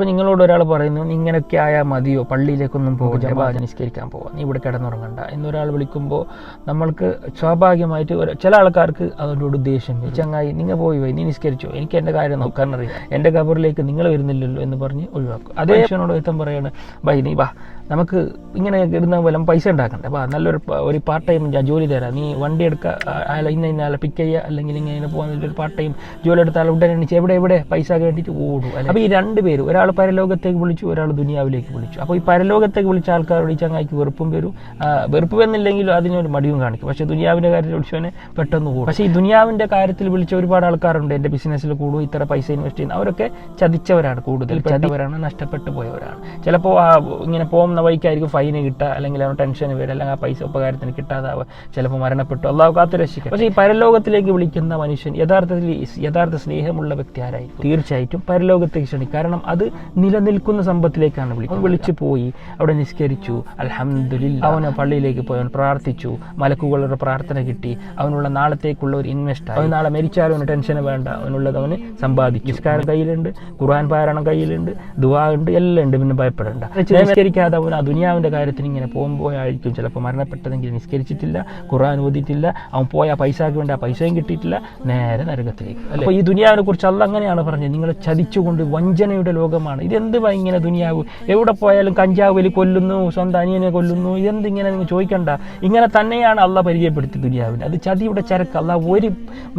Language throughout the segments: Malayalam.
അപ്പോൾ നിങ്ങളോട് ഒരാൾ പറയുന്നു "നീ ഇങ്ങനെയൊക്കെ ആയാൽ മതിയോ? പള്ളിയിലേക്കൊന്നും പോകും ജമാഅത്ത് നിസ്കരിക്കാൻ പോവാം. നീ ഇവിടെ കിടന്നുറങ്ങണ്ട. എന്നൊരാൾ വിളിക്കുമ്പോൾ നമ്മൾക്ക് സ്വാഭാവികമായിട്ട് ചില ആൾക്കാർക്ക് അതോടൊരു ഉദ്ദേശം. ചങ്ങായി നിങ്ങൾ പോയി പോയി നീ നിസ്കരിച്ചോ? എനിക്ക് എന്റെ കാര്യം നോക്കാൻ അറിയാം എന്റെ കബറിലേക്ക് നിങ്ങൾ വരുന്നില്ലല്ലോ എന്ന് പറഞ്ഞ് ഒഴിവാക്കും. അതേ മനുഷ്യനോട് വ്യക്തം പറയാണ് ബൈ നീ വാ. നമുക്ക് ഇങ്ങനെ ഇടുന്ന പോലെ പൈസ ഉണ്ടാക്കണ്ടേ? അപ്പോൾ നല്ലൊരു ഒരു പാർട്ട് ടൈം ഞാൻ ജോലി തരാം. നീ വണ്ടി എടുക്കുക അയാൾ ഇന്ന ഇന്ന ആളെ പിക്ക് ചെയ്യുക അല്ലെങ്കിൽ ഇങ്ങനെ പോകാൻ ഒരു പാർട്ട് ടൈം ജോലി എടുത്താൽ ഉടനെ എണ്ണിച്ച് എവിടെ എവിടെ? പൈസ വേണ്ടിയിട്ട് ഓടും. അപ്പോൾ ഈ രണ്ട് പേര് ഒരാൾ പരലോകത്തേക്ക് വിളിച്ചു ഒരാൾ ദുനിയാവിലേക്ക് വിളിച്ചു. അപ്പോൾ ഈ പരലോകത്തേക്ക് വിളിച്ച ആൾക്കാരോട് ഈ ചങ്ങായിക്ക് വെറുപ്പും വരും. വെറുപ്പ് എന്നില്ലെങ്കിലും അതിനൊരു മടിയും കാണിക്കും. പക്ഷേ ദുനിയാവിന്റെ കാര്യത്തിൽ വിളിച്ചവനെ പെട്ടെന്ന് കൂടും പക്ഷേ ഈ ദുനിയാവിന്റെ കാര്യത്തിൽ വിളിച്ച ഒരുപാട് ആൾക്കാരുണ്ട്. എന്റെ ബിസിനസ്സിൽ കൂടും ഇത്ര പൈസ ഇൻവെസ്റ്റ് ചെയ്യുന്ന അവരൊക്കെ ചതിച്ചവരാണ് കൂടുതൽ ചതിവരാണ് നഷ്ടപ്പെട്ടു പോയവരാണ്. ചിലപ്പോൾ ഇങ്ങനെ പോകുന്ന വഴിക്കായിരിക്കും ഫൈന് കിട്ടുക അല്ലെങ്കിൽ അവൻ ടെൻഷൻ വരും അല്ലെങ്കിൽ ആ പൈസ ഉപകാരത്തിന് കിട്ടാതാവുക. ചിലപ്പോൾ മരണപ്പെട്ടു. അള്ളാഹു കാത്തു രക്ഷിക്കുക പക്ഷേ ഈ പരലോകത്തിലേക്ക് വിളിക്കുന്ന മനുഷ്യൻ യഥാർത്ഥത്തിൽ യഥാർത്ഥ സ്നേഹമുള്ള വ്യക്തി ആരായിരിക്കും? തീർച്ചയായിട്ടും. പരലോകത്തേക്ക് ക്ഷണിക്കും. കാരണം അത് നിലനിൽക്കുന്ന സമ്പത്തിലേക്കാണ് വിളിക്കുന്നത്. വിളിച്ചു പോയി. അവിടെ നിസ്കരിച്ചു. അൽഹംദുലില്ലാ. അവന് പള്ളിയിലേക്ക് പോയി. അവൻ പ്രാർത്ഥിച്ചു. മലക്കുകളുടെ പ്രാർത്ഥന കിട്ടി. അവനുള്ള നാളത്തേക്കുള്ള ഒരു ഇൻവെസ്റ്റ് അവൻ നാളെ മരിച്ചാലും അവന് ടെൻഷൻ വേണ്ട. അവനുള്ളത് അവന് സമ്പാദിച്ചു നിസ്കാരം കയ്യിലുണ്ട്. ഖുർആൻ പാരായണം കയ്യിലുണ്ട്. ദുവാ ഉണ്ട്. എല്ലാം ഉണ്ട്. പിന്നെ ഭയപ്പെടേണ്ട. നിസ്കരിക്കാതെ അവൻ ആ ദുനിയാവിന്റെ കാര്യത്തിന് ഇങ്ങനെ പോകുമ്പോഴായിരിക്കും ചിലപ്പോൾ മരണപ്പെട്ടതെങ്കിൽ നിസ്കരിച്ചിട്ടില്ല. ഖുർആൻ ഓതിയിട്ടില്ല. അവൻ പോയ ആ പൈസക്ക് വേണ്ടി ആ പൈസയും കിട്ടിയിട്ടില്ല. നേരെ നരകത്തിലേക്ക്. അപ്പോൾ ഈ ദുനിയാവിനെ കുറിച്ച് അല്ല അങ്ങനെയാണ് പറഞ്ഞത്. നിങ്ങൾ ചതിച്ചുകൊണ്ട് വഞ്ചനയുടെ ലോകമാണ് ഇതെന്ത് ഇങ്ങനെ ദുനിയാവ്? എവിടെ പോയാലും കഞ്ചാവിൽ കൊല്ലുന്നു സ്വന്തം അനിയനെ കൊല്ലുന്നു ഇതെന്ത് ഇങ്ങനെ നിങ്ങൾ ചോദിക്കണ്ട. ഇങ്ങനെ തന്നെയാണ് അള്ള പരിചയപ്പെടുത്തി ദുനിയാവിന്. അത് ചതിയുടെ ചരക്ക്. അല്ല ഒരു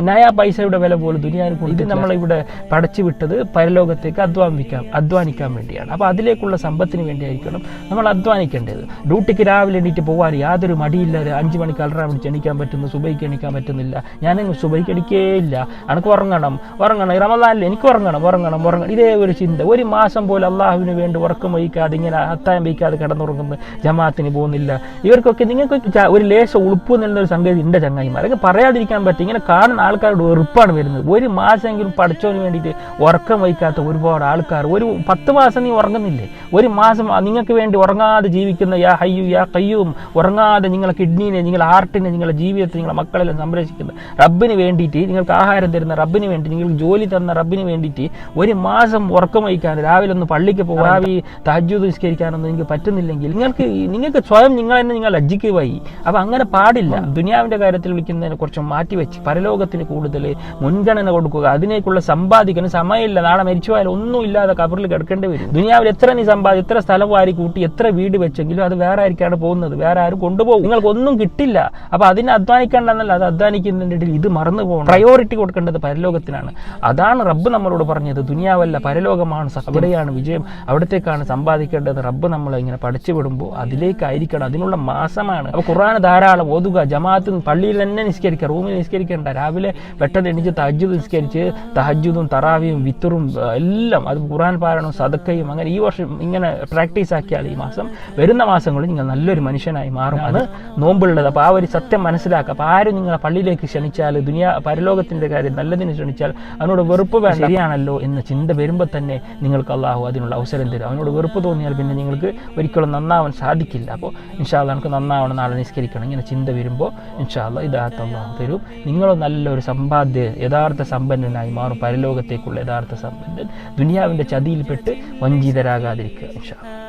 നയ പൈസയുടെ വില പോലും ദുനിയാവിന് കൊണ്ട് നമ്മളിവിടെ പടച്ചു വിട്ടത് പരലോകത്തേക്ക് അധ്വാനിക്കാൻ അധ്വാനിക്കാൻ വേണ്ടിയാണ്. അപ്പോൾ അതിലേക്കുള്ള സമ്പത്തിന് വേണ്ടിയായിരിക്കണം നമ്മൾ അധ്വാനിക്കേണ്ടത്. ഡ്യൂട്ടിക്ക് രാവിലെ എണീറ്റ് പോകാൻ യാതൊരു മടിയില്ലാതെ അഞ്ച് മണിക്ക് അലറാൻ വിളിച്ച് എണീക്കാൻ പറ്റുന്നു സുബൈക്ക് എണീക്കാൻ പറ്റുന്നില്ല. ഞാൻ സുബൈക്ക് എണിക്കേ ഇല്ല എനിക്ക് ഉറങ്ങണം. ഉറങ്ങണം റമദാനിൽ എനിക്ക് ഉറങ്ങണം ഉറങ്ങണം ഉറങ്ങണം. ഇതേ ഒരു ചിന്ത. ഒരു മാസം പോലും അള്ളാഹുവിന് വേണ്ടി ഉറക്കം വഹിക്കാതെ ഇങ്ങനെ അത്തായം വഹിക്കാതെ കിടന്നുറങ്ങുന്ന ജമാഅത്തിന് പോകുന്നില്ല. ഇവർക്കൊക്കെ നിങ്ങൾക്ക് ഒരു ലേശം ഉളുപ്പ് എന്നുള്ളൊരു സംഗതി ഉണ്ട് ചങ്ങായിമാർ. അതൊക്കെ പറയാതിരിക്കാൻ പറ്റും ഇങ്ങനെ കാണുന്ന ആൾക്കാരുടെ വെറുപ്പാണ് വരുന്നത്. ഒരു മാസമെങ്കിലും പഠിച്ചവന് വേണ്ടിയിട്ട് ഉറക്കം വഹിക്കാത്ത ഒരുപാട് ആൾക്കാർ. ഒരു പത്ത് മാസം നീ ഉറങ്ങുന്നില്ലേ? ഒരു മാസം നിങ്ങൾക്ക് വേണ്ടി ഉറങ്ങാതെ ജീവിക്കുന്ന യാ ഹയ്യു യാ കയ്യും ഉറങ്ങാതെ നിങ്ങളെ കിഡ്നീനെ നിങ്ങളെ ഹാർട്ടിനെ നിങ്ങളെ ജീവിതത്തെ നിങ്ങളുടെ മക്കളെല്ലാം സംരക്ഷിക്കുന്ന റബ്ബിന് വേണ്ടിയിട്ട് നിങ്ങൾക്ക് ആഹാരം തരുന്ന റബ്ബിന് വേണ്ടി നിങ്ങൾക്ക് ജോലി തന്ന റബ്ബിന് വേണ്ടിയിട്ട് ഒരു മാസം ഉറക്കം വഹിക്കാൻ രാവിലെ ഒന്ന് പള്ളിക്ക് പോകാൻ ഈ തഹജ്ജുദ് നിസ്കരിക്കാനൊന്നും നിങ്ങൾക്ക് പറ്റുന്നില്ലെങ്കിൽ നിങ്ങൾക്ക് നിങ്ങൾക്ക് സ്വയം നിങ്ങൾ തന്നെ നിങ്ങൾ ലജ്ജിക്ക് പോയി അപ്പോൾ അങ്ങനെ പാടില്ല. ദുനിയാവിന്റെ കാര്യത്തിൽ വിളിക്കുന്നതിനെ കുറച്ച് മാറ്റി വെച്ച് പരലോകത്തിന് കൂടുതൽ മുൻഗണന കൊടുക്കുക. അതിനേക്കുള്ള സമ്പാദിക്കാൻ സമയമില്ല. നാളെ മരിച്ചു പോയാൽ ഒന്നും ഇല്ലാതെ കബറിൽ കിടക്കേണ്ടി വരും. ദുനിയാവിൽ എത്ര നീ സമ്പാദി എത്ര സ്ഥലം വാരി കൂട്ടി എത്ര വീട് വെച്ചെങ്കിലും അത് വേറെ ആയിരിക്കാണ് പോകുന്നത്. വേറെ ആരും കൊണ്ടുപോകും. നിങ്ങൾക്ക് ഒന്നും കിട്ടില്ല. അപ്പോൾ അതിനെ അധ്വാനിക്കേണ്ടെന്നല്ല. അത് അധ്വാനിക്കുന്നതിന്റെ ഇത് മറന്നു പോകണം പ്രയോറിറ്റി കൊടുക്കേണ്ടത് പരലോകത്തിനാണ്. അതാണ് റബ്ബ് നമ്മളോട് പറഞ്ഞത്. ദുനിയാവല്ല പരലോകമാണ് സത്യം. അവിടെയാണ് വിജയം. അവിടത്തേക്കാണ് സമ്പാദിക്കേണ്ടത്. റബ്ബ് നമ്മളെ ഇങ്ങനെ പഠിച്ചു വിടുമ്പോൾ അതിലേക്കായിരിക്കണം. അതിനുള്ള മാസമാണ്. അപ്പോൾ ഖുർആൻ ധാരാളം ഓതുക ജമാഅത്തും പള്ളിയിൽ തന്നെ നിസ്കരിക്കുക റൂമിൽ നിസ്കരിക്കേണ്ട. രാവിലെ പെട്ടെന്ന് എണീച്ച് തഹജ്ജുദ് നിസ്കരിച്ച് തഹജ്ജുദും തറാവിയും വിത്തറും എല്ലാം അത് ഖുർആൻ പാരായണവും സദക്കയും അങ്ങനെ ഈ വർഷം ഇങ്ങനെ പ്രാക്ടീസ് ആക്കിയാൽ ഈ മാസം വരുന്ന മാസങ്ങളിൽ നിങ്ങൾ നല്ലൊരു മനുഷ്യനായി മാറും. അത് നോമ്പുള്ളത്. അപ്പോൾ ആ ഒരു സത്യം മനസ്സിലാക്കുക. അപ്പോൾ ആരും നിങ്ങളെ പള്ളിയിലേക്ക് ക്ഷണിച്ചാൽ ദുനിയാ പരലോകത്തിന്റെ കാര്യം നല്ലതിന് ക്ഷണിച്ചാൽ അതിനോട് വെറുപ്പ് വേണ്ട. ശരിയാണല്ലോ എന്ന ചിന്ത വരുമ്പോൾ തന്നെ നിങ്ങൾക്ക് അള്ളാഹു അതിനുള്ള അവസരം തരും. അവനോട് വെറുപ്പ് തോന്നിയാൽ പിന്നെ നിങ്ങൾക്ക് ഒരിക്കലും നന്നാവാൻ സാധിക്കില്ല. അപ്പോൾ ഇൻഷാല്ല നമുക്ക് നന്നാവണം നാളെ നിസ്കരിക്കണം. ഇങ്ങനെ ചിന്ത വരുമ്പോൾ ഇൻഷാല്ല ഇതാത്ത അള്ളാഹു തരും. നിങ്ങൾ നല്ലൊരു സമ്പാദ്യ യഥാർത്ഥ സമ്പന്നനായി മാറും. പരലോകത്തേക്കുള്ള യഥാർത്ഥ സമ്പന്നൻ. ദുനിയാവിന്റെ ചതിയിൽപ്പെട്ട് വഞ്ചിതരാകാതിരിക്കുക ഇൻഷാ